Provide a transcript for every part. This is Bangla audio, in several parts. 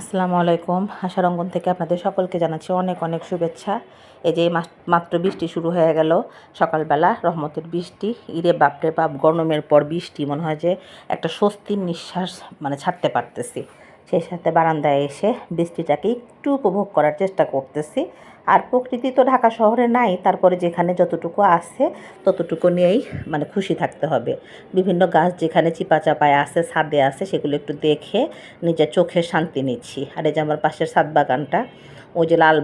আসসালামু আলাইকুম। আশারঙ্গন থেকে আপনাদের সকলকে জানাচ্ছি অনেক অনেক শুভেচ্ছা। এই যে মাত্র বৃষ্টি শুরু হয়ে গেল। সকালবেলা রহমতের বৃষ্টি, ইরে বাপরে বাপ, গরমের পর বৃষ্টি মনে হয় যে একটা স্বস্তির নিঃশ্বাস মানে ছাড়তে পারতেছি। সেই সাথে বারান্দায় এসে বৃষ্টিটাকে একটু উপভোগ করার চেষ্টা করতেছি। আর প্রকৃতি তো ঢাকা শহরে নাই, তারপরে যেখানে যতটুকু আছে ততটুকু নিয়েই মানে খুশি থাকতে হবে। বিভিন্ন গাছ যেখানে চিপা চাপায় আছে, ছাদে আছে, সেগুলো একটু দেখে নিজের চোখে শান্তি নিচ্ছি। আর এই যে আমার পাশের ছাদ বাগানটা, ওই যে লাল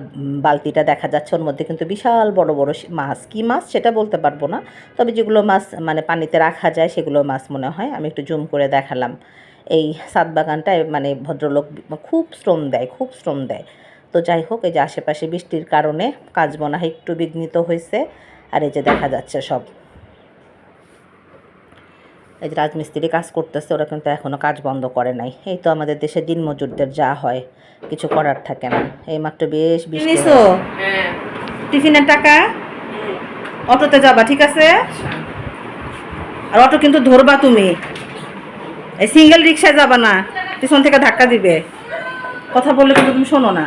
বালতিটা দেখা যাচ্ছে, ওর মধ্যে কিন্তু বিশাল বড় বড় মাছ। কী মাছ সেটা বলতে পারব না, তবে যেগুলো মাছ মানে পানিতে রাখা যায়, সেগুলো মাছ মনে হয়, আমি একটু জুম করে দেখালাম। এই ছাদ বাগানটায় মানে ভদ্রলোক খুব শ্রম দেয় খুব শ্রম দেয়। তো যাই হোক এই যে আশেপাশে বৃষ্টির কারণে কাজ মনে হয় একটু বিঘ্নিত হয়েছে আর এই যে দেখা যাচ্ছে সব। এই যে রাজমিস্ত্রি কাজ করতেছে ওরা কিন্তু এখনও কাজ বন্ধ করে নাই। এই তো আমাদের দেশে দিনমজুরদের যা হয় কিছু করার থাকে না। এই মাত্র বেশ বৃষ্টি টিফিনের টাকা? অটোতে যাবা ঠিক আছে? আর অটো কিন্তু ধরবা তুমি। এই সিঙ্গেল রিক্সায় যাবা না, পিছন থেকে ধাক্কা দিবে। কথা বললে কিন্তু তুমি শোনো না।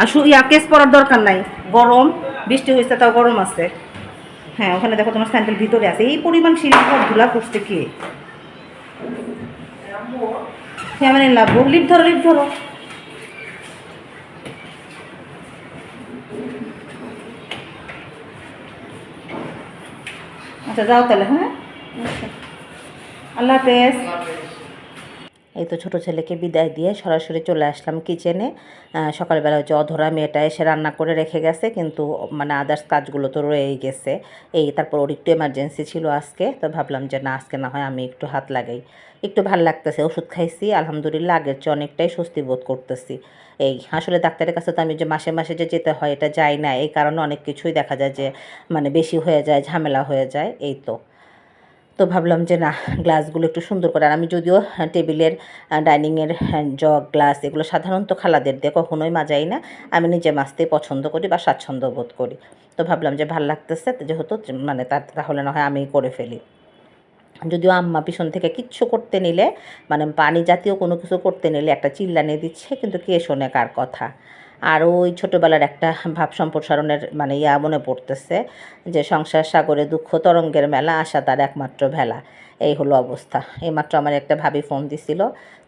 আর ইয়া কেস পরার দরকার নাই। গরম, বৃষ্টি হয়েছে, তাও গরম আছে। হ্যাঁ ওখানে দেখো তোমার স্যান্ডেল ভিতরে আছে। এই পরিমাণ সিঁড়ি ঘর ধুলা করছে কি? কেমন লাভ লিপ ধরো লিপ ধরো। আচ্ছা যাও তাহলে হ্যাঁ। আল্লাহ হাফেজ। এই তো ছোটো ছেলেকে বিদায় দিয়ে সরাসরি চলে আসলাম কিচেনে। সকালবেলা হচ্ছে অধরা মেয়েটা এসে রান্না করে রেখে গেছে কিন্তু মানে আদার্স কাজগুলো তো রয়েই গেছে। এই তারপর ওর একটু এমার্জেন্সি ছিল আজকে তো ভাবলাম যে না আজকে না হয় আমি একটু হাত লাগাই। একটু ভালো লাগতেছে ওষুধ খাইছি আলহামদুলিল্লাহ আগের চেয়ে অনেকটাই স্বস্তি বোধ করতেছি। এই আসলে ডাক্তারের কাছে তো আমি যে মাসে মাসে যে যেতে হয় এটা যাই না এই কারণে অনেক কিছুই দেখা যায় যে মানে বেশি হয়ে যায় ঝামেলা হয়ে যায় এই তো। তো ভাবলাম যে না, গ্লাসগুলো একটু সুন্দর করে। আর আমি যদিও টেবিলের ডাইনিংয়ের জগ, গ্লাস এগুলো সাধারণত খালাদের দিয়ে কখনোই মাজাই না। আমি নিজে মাজতেই পছন্দ করি বা স্বাচ্ছন্দ্য বোধ করি। তো ভাবলাম যে ভালো লাগতেছে যেহেতু মানে তার, তাহলে না হয় আমি করে ফেলি। যদিও আম্মা পিছন থেকে কিচ্ছু করতে নিলে মানে পানি জাতীয় কোনো কিছু করতে নিলে একটা চিল্লানি দিচ্ছে, কিন্তু কে শোনে কার কথা? আর ওই ছোটোবেলার একটা ভাব সম্প্রসারণের মানে ইয়া মনে পড়তেছে যে সংসার সাগরে দুঃখ তরঙ্গের মেলা, আশা তার একমাত্র ভেলা। এই হলো অবস্থা। এইমাত্র আমার একটা ভাবি ফোন দিছিল,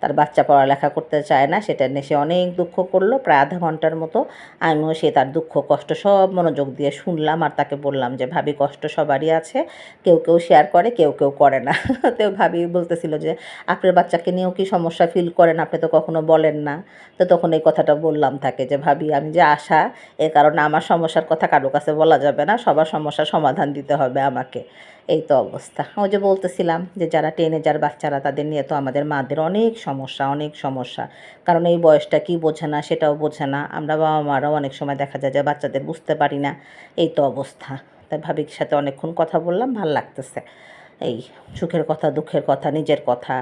তার বাচ্চা পড়ালেখা করতে চায় না, সেটা নিয়ে সে অনেক দুঃখ করল, প্রায় আধা ঘণ্টার মতো আমিও সে তার দুঃখ, কষ্ট সব মনোযোগ দিয়ে শুনলাম আর তাকে বললাম যে, ভাবি, কষ্ট সবারই আছে, কেউ কেউ শেয়ার করে, কেউ কেউ করে না। তো ভাবি বলতেছিল যে, আপনার বাচ্চাকে নিয়েও কি সমস্যা ফিল করেন? আপনি তো কখনো বলেন না। তো তখন এই কথাটা বললাম তাকে যে, ভাবি, আমি যে আশা, এ কারণে আমার সমস্যার কথা কারও কাছে বলা যাবে না, সবার সমস্যার সমাধান দিতে হবে আমাকে। এই তো অবস্থা। ও যে বলতেছিলাম যে যারা টেনে যার বাচ্চারা, তাদের নিয়ে তো আমাদের মাদের অনেক সমস্যা অনেক সমস্যা। কারণ এই বয়সটা কি বোঝে না, সেটাও বোঝে না। আমরা বাবা মারাও অনেক সময় দেখা যায় যে বাচ্চাদের বুঝতে পারি না। এই তো অবস্থা। তাই ভাবির সাথে অনেকক্ষণ কথা বললাম, ভালো লাগতেছে। এই সুখের কথা, দুঃখের কথা, নিজের কথা,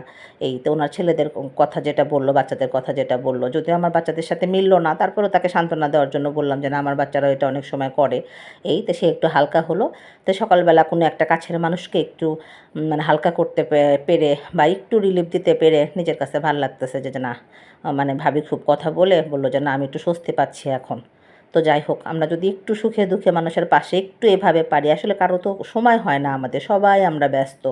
এই তো ওনার ছেলেদের কথা যেটা বলল, বাচ্চাদের কথা যেটা বলল, যদিও আমার বাচ্চাদের সাথে মিললো না, তারপরেও তাকে সান্ত্বনা দেওয়ার জন্য বললাম যে না, আমার বাচ্চারা এটা অনেক সময় করে। এই তো সে একটু হালকা হলো, তো সকালবেলা কোনো একটা কাছের মানুষকে একটু মানে হালকা করতে পেরে বা একটু রিলিফ দিতে পেরে নিজের কাছে ভালো লাগতেছে যে না মানে ভাবি খুব কথা বলে বলল যে না, আমি একটু স্বস্তি পাচ্ছি এখন। তো যাই হোক, আমরা যদি একটু সুখে দুঃখে মানুষের পাশে একটু এভাবে পারি, আসলে কারও তো সময় হয় না আমাদের, সবাই আমরা ব্যস্ত।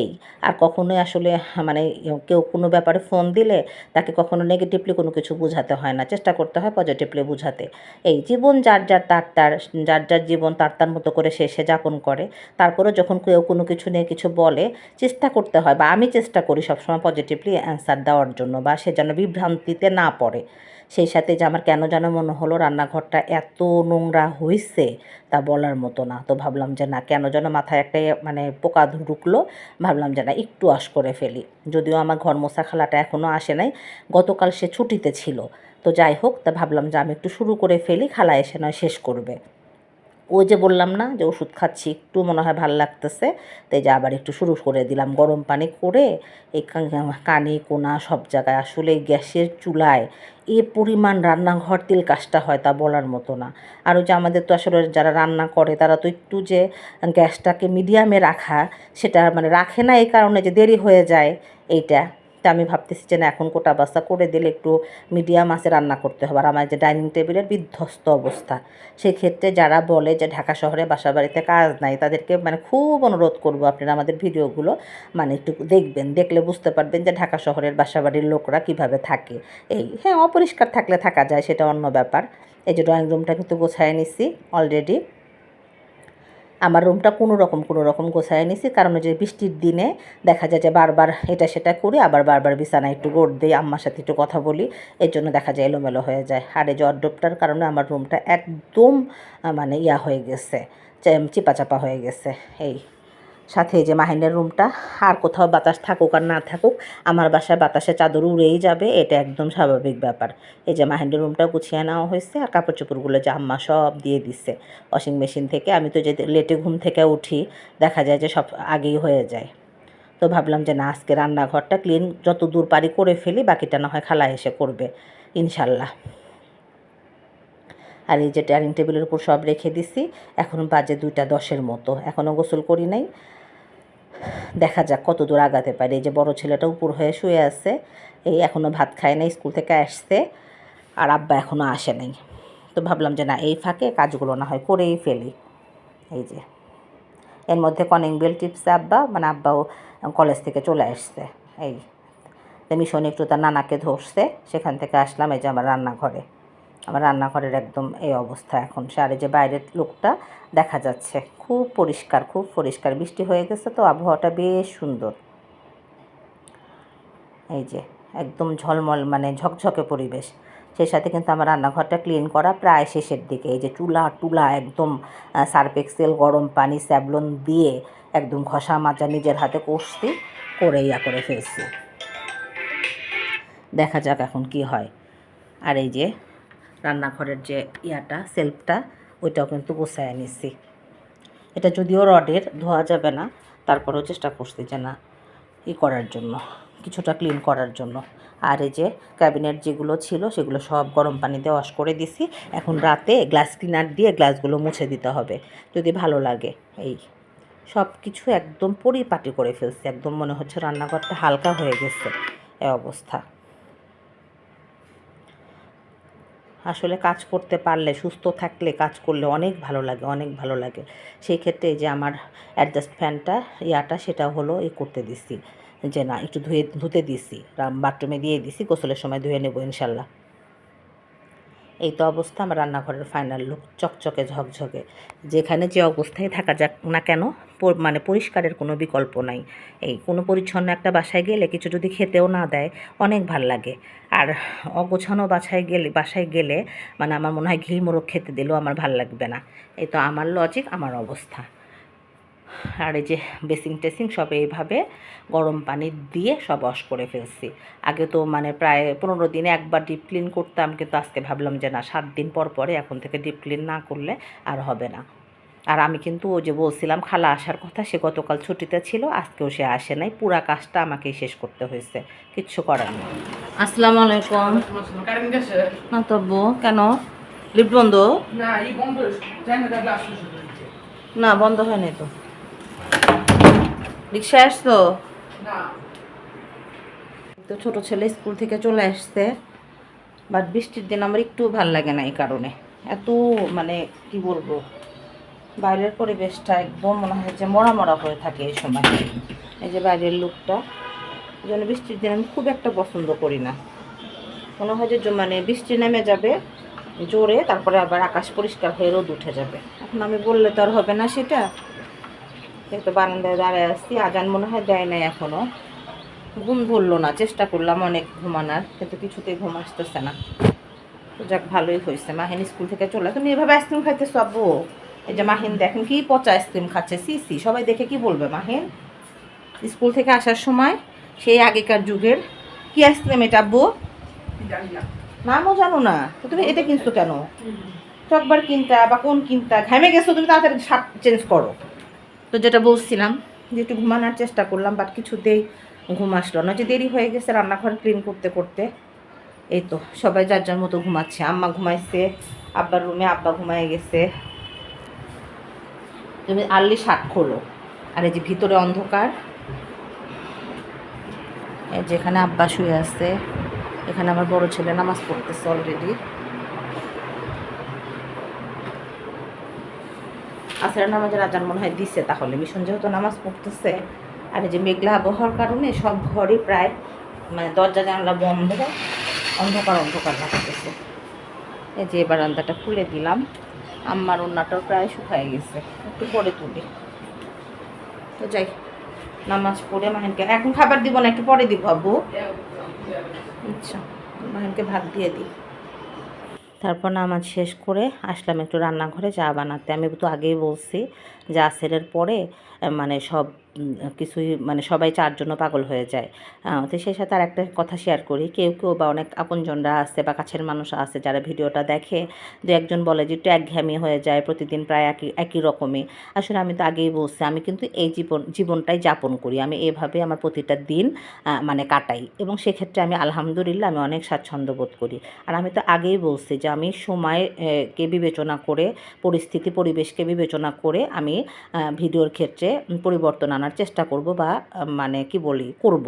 এই, আর কখনোই আসলে মানে কেউ কোনো ব্যাপারে ফোন দিলে তাকে কখনো নেগেটিভলি কোনো কিছু বোঝাতে হয় না, চেষ্টা করতে হয় পজিটিভলি বোঝাতে। এই, জীবন যার যার তার তার, যার যার জীবন তার তার মতো করে সে সে যাপন করে। তারপরেও যখন কেউ কোনো কিছু নিয়ে কিছু বলে, চেষ্টা করতে হয়, বা আমি চেষ্টা করি সবসময় পজিটিভলি অ্যান্সার দেওয়ার জন্য, বা সে যেন বিভ্রান্তিতে না পড়ে। সেই সাথে যে আমার কেন যেন মনে হলো রান্নাঘরটা এত নোংরা হয়েছে তা বলার মতো না। তো ভাবলাম যে না, কেন যেন মাথায় একটা মানে পোকা ঢুকলো। ভাবলাম যে না, একটু আশ করে ফেলি। যদিও আমার ঘর মোছা খালাটা এখনও আসে নাই। গতকাল সে ছুটিতে ছিল। তো যাই হোক, তা ভাবলাম যে আমি একটু শুরু করে ফেলি, খালা এসে নয় শেষ করবে। ওই যে বললাম না যে ওষুধ খাচ্ছি, একটু মনে হয় ভালো লাগতেছে। তাই যে আবার একটু শুরু করে দিলাম, গরম পানি করে এই কানে, কোনা সব জায়গায়। আসলে গ্যাসের চুলায় এ পরিমাণ রান্নাঘর তেল কাজটা হয় তা বলার মতো না। আর ওই যে আমাদের তো আসলে যারা রান্না করে, তারা তো একটু যে গ্যাসটাকে মিডিয়ামে রাখা, সেটা মানে রাখে না এই কারণে যে দেরি হয়ে যায় এইটা। তা আমি ভাবতেছি যে না, এখন কোটা বাসা করে দিলে একটু মিডিয়াম আছে রান্না করতে হবে। আর আমার যে ডাইনিং টেবিলের বিধ্বস্ত অবস্থা, সেক্ষেত্রে যারা বলে যে ঢাকা শহরে বাসা বাড়িতে কাজ নাই, তাদেরকে মানে খুব অনুরোধ করব আপনারা আমাদের ভিডিওগুলো মানে একটু দেখবেন। দেখলে বুঝতে পারবেন যে ঢাকা শহরের বাসা বাড়ির লোকরা কীভাবে থাকে। এই হ্যাঁ অপরিষ্কার থাকলে থাকা যায়, সেটা অন্য ব্যাপার। এই যে ড্রয়িং রুমটা কিন্তু গোছায় নিছি অলরেডি আমার রুমটা কোনো রকম কোনো রকম গোছায় নিছি। কারণ যে বৃষ্টির দিনে দেখা যায় যে বারবার এটা সেটা করি, আবার বারবার বিছানায় একটু গোট দিই, আম্মার সাথে একটু কথা বলি, এর জন্য দেখা যায় এলোমেলো হয়ে যায়। আর এই অড্ডপটার কারণে আমার রুমটা একদম মানে ইয়া হয়ে গেছে চিপা চাপা হয়ে গেছে, এই। সাথে যে মাহিনের রুমটা আর কোথাও বাতাস থাকুক আর না থাকুক, আমার বাসায় বাতাসে চাদর উড়েই যাবে, এটা একদম স্বাভাবিক ব্যাপার। এই যে মাহিনের রুমটা গুছিয়ে নেওয়া হয়েছে আর কাপড় চোপড়গুলো যে আম্মা সব দিয়ে দিচ্ছে ওয়াশিং মেশিন থেকে, আমি তো যে লেটে ঘুম থেকে উঠি, দেখা যায় যে সব আগেই হয়ে যায়। তো ভাবলাম যে না, আজকে রান্নাঘরটা ক্লিন যত দূর পারি করে ফেলি, বাকিটা না হয় খালা এসে করবে, ইনশাল্লাহ। আর এই যে ডাইনিং টেবিলের উপর সব রেখে দিছি, এখন বাজে দুইটা দশের মতো এখনও গোসল করি নাই। দেখা যাক কত দূর আগাতে পারে। এই যে বড় ছেলেটা উপর হয়ে শুয়ে আছে, এই এখনও ভাত খায় নাই, স্কুল থেকে আসছে, আর আব্বা এখনও আসে নাই। তো ভাবলাম যে না, এই ফাঁকে কাজগুলো না হয় করেই ফেলি। এই যে, এর মধ্যে কনিং বেল টিপসে আব্বা মানে আব্বাও কলেজ থেকে চলে আসছে। এই মিশন একটু তার নানাকে ধরছে, সেখান থেকে আসলাম এই যে আমার রান্নাঘরে। আমার রান্নাঘরের একদম এই অবস্থা এখন। সারে যে বাইরের লোকটা দেখা যাচ্ছে। খুব পরিষ্কার খুব পরিষ্কার। বৃষ্টি হয়ে গেছে তো আবহাওয়াটা বেশ সুন্দর। এই যে একদম ঝলমল মানে ঝকঝকে পরিবেশ। সেই সাথে কিন্তু আমার রান্নাঘরটা ক্লিন করা প্রায় শেষের দিকে। এই যে চুলা, টুলা একদম সার্ফ এক্সেল, গরম পানি স্যাবলন দিয়ে একদম ঘষা মাজা নিজের হাতে কষতে করে ইয়া করে ফেলছি। দেখা যাক এখন কি হয়। আর এই যে রান্নাঘরের যে ইয়াটা সেলফটা ওইটাও কিন্তু গোছায় নিচ্ছি এটা যদিও রডের, ধোয়া যাবে না, তারপরেও চেষ্টা করছি যে না, ই করার জন্য, কিছুটা ক্লিন করার জন্য। আর এই যে ক্যাবিনেট যেগুলো ছিল, সেগুলো সব গরম পানিতে ওয়াশ করে দিছি। এখন রাতে গ্লাস ক্লিনার দিয়ে গ্লাসগুলো মুছে দিতে হবে, যদি ভালো লাগে। এই সব কিছু একদম পরিপাটি করে ফেলছে, একদম মনে হচ্ছে রান্নাঘরটা হালকা হয়ে গেছে, এ অবস্থা। আসলে কাজ করতে পারলে, সুস্থ থাকলে কাজ করলে অনেক ভালো লাগে, অনেক ভালো লাগে। সেই ক্ষেত্রে যে আমার অ্যাডজাস্ট ফ্যানটা ইয়াটা সেটা হলো এ করতে দিছি। যে না, একটু ধুয়ে, ধুতে দিছি, বাথরুমে দিয়ে দিছি, গোসলের সময় ধুয়ে নেব ইনশাল্লাহ। এই তো অবস্থা, আমার রান্নাঘরের ফাইনাল লুক চকচকে, ঝকঝকে। যেখানে যে অবস্থায় থাকা যাক না কেন মানে পরিষ্কারের কোনো বিকল্প নাই। এই কোনো পরিচ্ছন্ন একটা বাসায় গেলে কিছু যদি খেতেও না দেয়, অনেক ভালো লাগে। আর অগোছানো বাসায় গেলে বাসায় গেলে মানে আমার মনে হয় ঘি মোরগ খেতে দিলেও আমার ভালো লাগবে না। এই তো আমার লজিক আমার অবস্থা। আর এই যে বেসিং টেসিং সব এইভাবে গরম পানি দিয়ে সব ওয়াশ করে ফেলছি। আগে তো মানে প্রায় পনেরো দিনে একবার ডিপ ক্লিন করতাম কিন্তু আজকে ভাবলাম যে না সাত দিন পর পরে এখন থেকে ডিপ ক্লিন না করলে আর হবে না। আর আমি কিন্তু ও যে বলছিলাম খালা আসার কথা সে গতকাল ছুটিতে ছিল আজকেও সে আসে নাই। পুরা কাজটা আমাকেই শেষ করতে হয়েছে কিচ্ছু করার নেই। আসসালামু আলাইকুম। না কেন? লিফট বন্ধ? না বন্ধ হয়নি তো। রিক্সায় আসতো তো ছোট ছেলে স্কুল থেকে চলে আসছে বাট বৃষ্টির দিন আমার একটু ভালো লাগে না এই কারণে। এত মানে কি বলব বাইরের পরিবেশটা একদম মনে হয় যে মরা মরা হয়ে থাকে এই সময়। এই যে বাইরের লুকটা এই জন্য বৃষ্টির দিন আমি খুব একটা পছন্দ করি না। মনে হয় যে মানে বৃষ্টি নেমে যাবে জোরে তারপরে আবার আকাশ পরিষ্কার হয়ে রোদ উঠে যাবে। এখন আমি বললে তো আর হবে না সেটা। কিন্তু বারান্দায় দাঁড়ায় আসছি আজান মনে হয় দেয় নাই এখনও ঘুম ধরলো না, চেষ্টা করলাম অনেক ঘুমানোর, কিন্তু কিছুতেই ঘুম আসতেছে না। তো যাক, ভালোই হয়েছে। মাহিন স্কুল থেকে চলে তুমি এভাবে আইসক্রিম খাইতেছ আব্বু এই যে মাহিন, দেখেন কি পচা আইসক্রিম খাচ্ছে। সি সি, সবাই দেখে কি বলবে মাহিন? স্কুল থেকে আসার সময়, সেই আগেকার যুগের কি আইসক্রিম এটা, আব্বু? নামও জানো না। তো তুমি এটা কিনছো কেন? চকবার কিনতা বা কোন কিনতা? ঘামে গেছো, তুমি তাড়াতাড়ি শার্ট চেঞ্জ করো। তো যেটা বলছিলাম যে একটু ঘুমানোর চেষ্টা করলাম বাট কিছুতেই ঘুম আসলো না। যে দেরি হয়ে গেছে রান্নাঘর ক্লিন করতে করতে। এই তো, সবাই যার যার মতো ঘুমাচ্ছে। আম্মা ঘুমাইছে, আব্বার রুমে আব্বা ঘুমায় গেছে। তুমি আর্লি শার্ট খোলো। আর এই যে ভিতরে অন্ধকার যেখানে আব্বা শুয়ে আছে, এখানে আমার বড় ছেলে নামাজ পড়তেছে অলরেডি আসরের নামাজের আজান মনে হয় দিচ্ছে তাহলে মিশন যেহেতু নামাজ পড়তেছে, আর এই যে মেঘলা আবহাওয়ার কারণে সব ঘরই প্রায় মানে দরজা জানলা বন্ধ, অন্ধকার অন্ধকার লাগতেছে। এই যে বারান্দাটা খুলে দিলাম, আম্মার ওন্নাটাও প্রায় শুকায় গেছে, একটু পরে তুলি। তো যাই, নামাজ পড়ে মাহিনকে, এখন খাবার দিব না, একটু পরে দিব আব্বু। আচ্ছা মাহিনকে ভাত দিয়ে দিই। তারপর নামাজ শেষ করে আসলাম একটু রান্নাঘরে চা বানাতে। আমি তো আগেই বলছি, যে আসেরের পরে মানে সব কিছুই মানে সবাই চার জন্য পাগল হয়ে যায়। তো সেই সাথে আর একটা কথা শেয়ার করি। কেউ কেউ বা অনেক আপনজনরা আছে বা কাছের মানুষ আছে যারা ভিডিওটা দেখে। দু একজন বলে যে একটু একঘেয়েমি হয়ে যায়, প্রতিদিন প্রায় একই একই রকমই। আসলে আমি তো আগেই বলছি, আমি কিন্তু এই জীবন, জীবনটাই যাপন করি। আমি এভাবে আমার প্রতিটা দিন মানে কাটাই। এবং সেক্ষেত্রে আমি আলহামদুলিল্লাহ আমি অনেক স্বাচ্ছন্দ্য বোধ করি। আর আমি তো আগেই বলছি যে আমি সময়কে বিবেচনা করে, পরিস্থিতি, পরিবেশকে বিবেচনা করে আমি ভিডিওর ক্ষেত্রে পরিবর্তন আনার চেষ্টা করব বা মানে কি বলি, করব।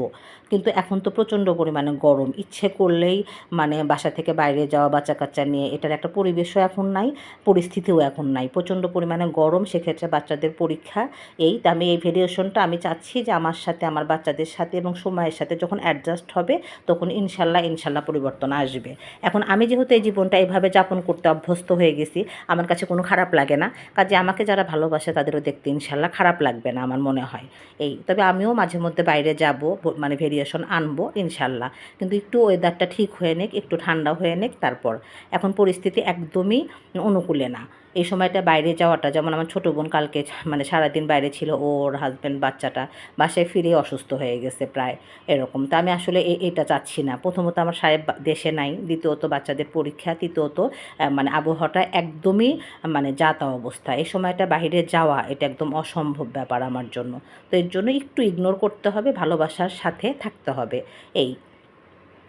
কিন্তু এখন তো প্রচণ্ড পরিমাণে গরম। ইচ্ছে করলেই মানে বাসা থেকে বাইরে যাওয়া বাচ্চা কাচ্চা নিয়ে এটার একটা পরিবেশও এখন নাই, পরিস্থিতিও এখন নাই। প্রচণ্ড পরিমাণে গরম, সেক্ষেত্রে বাচ্চাদের পরীক্ষা এই। তা আমি এই ভেরিয়েশনটা আমি চাচ্ছি যে আমার সাথে, আমার বাচ্চাদের সাথে এবং সময়ের সাথে যখন অ্যাডজাস্ট হবে, তখন ইনশাল্লাহ ইনশাল্লাহ পরিবর্তন আসবে। এখন আমি যেহেতু এই জীবনটা এইভাবে যাপন করতে অভ্যস্ত হয়ে গেছি, আমার কাছে কোনো খারাপ লাগে না। কাজে আমাকে যারা ভালোবাসে তাদেরও দেখতে ইনশাল্লাহ খারাপ লাগবে না, আমার মনে হয়। এই, তবে আমিও মাঝে মধ্যে বাইরে যাব মানে ভেরিয়েশন আনব, ইনশাল্লাহ। কিন্তু একটু ওয়েদারটা ঠিক হয়ে নেক, একটু ঠান্ডা হয়ে নিক, তারপর। এখন পরিস্থিতি একদমই অনুকূলে না। এই সময়টা বাইরে যাওয়াটা, যেমন আমার ছোটো বোন কালকে মানে সারাদিন বাইরে ছিল, ওর হাজব্যান্ড বাচ্চাটা বাসায় ফিরে অসুস্থ হয়ে গেছে প্রায়, এরকম। তা আমি আসলে এটা চাচ্ছি না। প্রথমত আমার সাহেব দেশে নাই, দ্বিতীয়ত বাচ্চাদের পরীক্ষা, তৃতীয়ত মানে আবহাওয়াটা একদমই মানে যাতা অবস্থা। এই সময়টা বাইরে যাওয়া, এটা একদম অসম্ভব ব্যাপার আমার জন্য। তো এর জন্য একটু ইগনোর করতে হবে, ভালোবাসার সাথে থাকতে হবে, এই।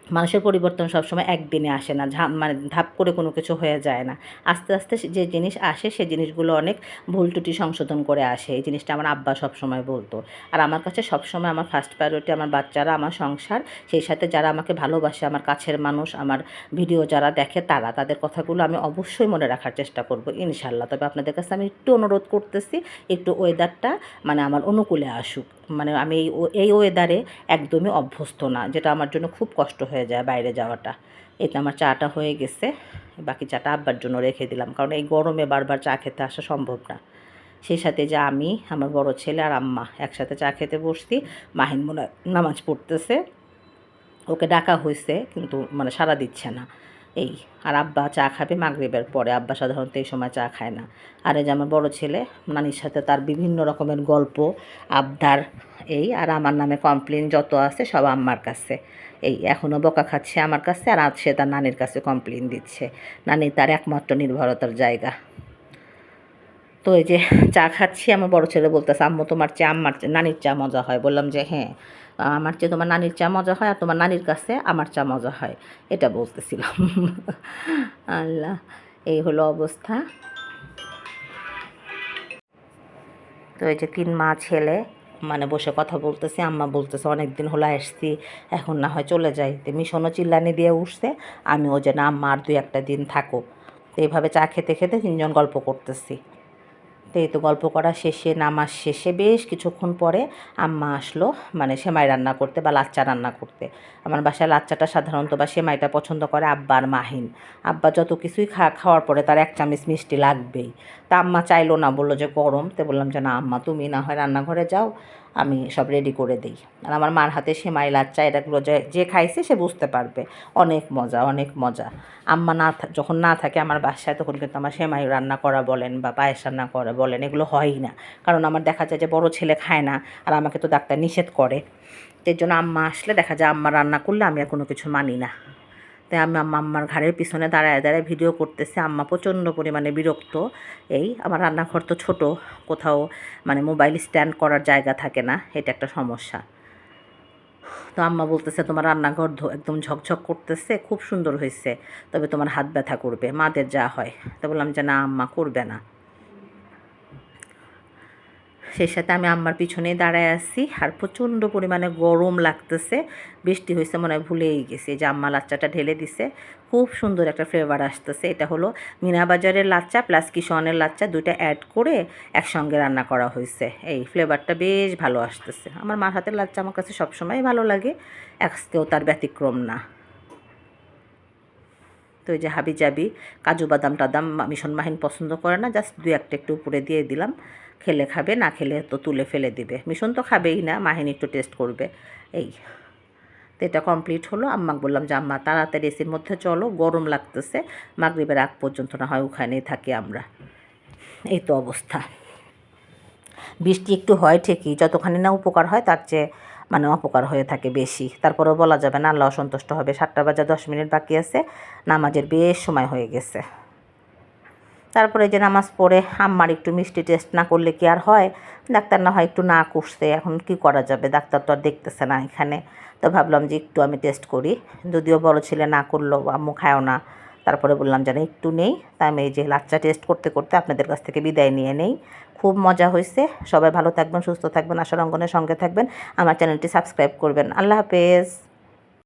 মানুষের পরিবর্তন সবসময় একদিনে আসে না ঝাপ মানে ধাপ করে কোনো কিছু হয়ে যায় না। আস্তে আস্তে যে জিনিস আসে সে জিনিসগুলো অনেক ভুল ত্রুটি সংশোধন করে আসে। এই জিনিসটা আমার আব্বা সবসময় বলতো। আর আমার কাছে সবসময় আমার ফার্স্ট প্রায়োরিটি আমার বাচ্চারা, আমার সংসার, সেই সাথে যারা আমাকে ভালোবাসে, আমার কাছের মানুষ, আমার ভিডিও যারা দেখে তারা, তাদের কথাগুলো আমি অবশ্যই মনে রাখার চেষ্টা করব ইনশাল্লাহ তবে আপনাদের কাছে আমি একটু অনুরোধ করতেছি, একটু ওয়েদারটা মানে আমার অনুকূলে আসুক। মানে আমি এই ওয়েদারে একদমই অভ্যস্ত না, যেটা আমার জন্য খুব কষ্ট হয়ে যায় বাইরে যাওয়াটা। এতে আমার চাটা হয়ে গেছে। বাকি চাটা আব্বার জন্য রেখে দিলাম। কারণ এই গরমে বারবার চা খেতে আসা সম্ভব না। সেই সাথে যে আমি, আমার বড় ছেলে আর আম্মা একসাথে চা খেতে বসছি। মাহিন মনে নামাজ পড়তেছে। ওকে ডাকা হয়েছে, কিন্তু মানে সাড়া দিচ্ছে না। এই, আর আব্বা চা খাবে মাগরিবের পরে। আব্বা সাধারণত এই সময় চা খায় না। আর এই যে আমার বড় ছেলে, নানির সাথে তার বিভিন্ন রকমের গল্প, আবদার এই আর আমার নামে কমপ্লেন যত আছে সব আম্মার কাছে। এই এখনও বকা খাচ্ছে আমার কাছে আর আজ সে তার নানির কাছে কমপ্লেন দিচ্ছে। নানি তার একমাত্র নির্ভরতার জায়গা। তো এই যে চা খাচ্ছি, আমার বড় ছেলে বলতেছে, আম্মু, তোমার চা আমার নানির চা মজা হয়। বললাম যে হ্যাঁ আমার চেয়ে তোমার নানির চা মজা হয় আর তোমার নানির কাছে আমার চা মজা হয়। এটা বলতেছিলাম। আল্লাহ, এই হলো অবস্থা। তো এই যে তিন মা ছেলে মানে বসে কথা বলতেছে, আম্মা বলতেছে অনেক দিন হলো আসছি, এখন না হয় চলে যাই। তো মিশনও চিল্লানি দিয়ে উঠছে, আমিও যে না, আম্মা আর দুই একটা দিন থাকো এইভাবে চা খেতে খেতে তিনজন গল্প করতেছি। তো এই তো গল্প করা শেষে, নামাজ শেষে বেশ কিছুক্ষণ পরে আম্মা আসলো মানে সেমাই রান্না করতে বা লাচ্চা রান্না করতে। আমার বাসায় লাচ্চাটা সাধারণত বা সেমাইটা পছন্দ করে আব্বা আর মাহিন। আব্বা যত কিছুই খা, খাওয়ার পরে তার এক চামচ মিষ্টি লাগবেই। তা আম্মা চাইলো না, বলল যে গরম। তো বললাম যে না আম্মা, তুমি না হয় রান্নাঘরে যাও। আমি সব রেডি করে দিই। আর আমার মার হাতে সেমাই, লাচ্চা, এটাগুলো যে যে খাইছে সে বুঝতে পারবে। অনেক মজা অনেক মজা। আম্মা না যখন না থাকে আমার বাসায় তখন কিন্তু আমার সেমাই রান্না করা বলেন বা পায়েস রান্না করা বলেন, এগুলো হয়ই না। কারণ আমার দেখা যায় যে বড় ছেলে খায় না আর আমাকে তো ডাক্তার নিষেধ করে। এর জন্য আম্মা আসলে দেখা যায় আম্মা রান্না করলে আমি আর কোনো কিছু মানি না। তাই আমি আম্মা, আম্মার ঘাড়ের পিছনে দাঁড়ায় দাঁড়ায় ভিডিও করতেছে। আম্মা প্রচণ্ড পরিমাণে বিরক্ত। এই আমার রান্নাঘর তো ছোট, কোথাও মানে মোবাইল স্ট্যান্ড করার জায়গা থাকে না, এটা একটা সমস্যা। তো আম্মা বলতেছে, তোমার রান্নাঘর একদম ঝকঝক করতেছে, খুব সুন্দর হয়েছে, তবে তোমার হাত ব্যথা করবে, মাদের যা হয়। তা বললাম যে, না আম্মা, করবে না। সেই সাথে আমি আম্মার পিছনেই দাঁড়ায় আছি আর প্রচণ্ড পরিমাণে গরম লাগতেছে। বৃষ্টি হয়েছে, মনে হয় ভুলেই গেছি। যে আম্মা লাচ্চাটা ঢেলে দিছে, খুব সুন্দর একটা ফ্লেভার আসতেছে। এটা হলো মিনা বাজারের লাচ্চা প্লাস কিষণের লাচ্চা, দুইটা অ্যাড করে একসঙ্গে রান্না করা হয়েছে। এই ফ্লেভারটা বেশ ভালো আসতেছে। আমার মার হাতের লাচ্চা আমার কাছে সবসময় ভালো লাগে, আজকেও তার ব্যতিক্রম না। তো এই যে হাবি জাবি কাজু বাদাম টাদাম মিশন মাহিন পছন্দ করে না, জাস্ট দু একটা একটু উপরে দিয়ে দিলাম। খেলে খাবে, না খেলে তো তুলে ফেলে দিবে। মিশন তো খাবেই না, মাহিন একটু টেস্ট করবে। এই, তো এটা কমপ্লিট হলো। আম্মাকে বললাম যে, আম্মা, তাড়াতাড়ি এসির মধ্যে চলো, গরম লাগতেছে। মাগরিবের আগ পর্যন্ত না হয় ওখানেই থাকি আমরা। এই তো অবস্থা। বৃষ্টি একটু হয় ঠিকই, যতখানি না উপকার হয় তার চেয়ে মানে অপকার হয়ে থাকে বেশি। তারপরেও বলা যাবে না, আল্লাহ সন্তুষ্ট হবে। সাতটা বাজে দশ মিনিট বাকি আছে, নামাজের বেশ সময় হয়ে গেছে। তারপরে যে নামাজ পড়ে আম্মার একটু মিষ্টি টেস্ট না করলে কি আর হয়? ডাক্তার না হয় একটু না করছে এখন কি করা যাবে? ডাক্তার তো আর দেখতেছে না এখানে। তো ভাবলাম যে একটু আমি টেস্ট করি। যদিও বড় ছেলে না করল আম্মু খায়ও না। তারপরে বললাম যেন একটু নেই। তাই আমি এই যে লাচ্চা টেস্ট করতে করতে আপনাদের কাছ থেকে বিদায় নিয়ে নেই। খুব মজা হয়েছে সবাই ভালো থাকবেন, সুস্থ থাকবেন, আশার অঙ্গনের সঙ্গে থাকবেন। আমার চ্যানেলটি সাবস্ক্রাইব করবেন। আল্লাহ হাফেজ।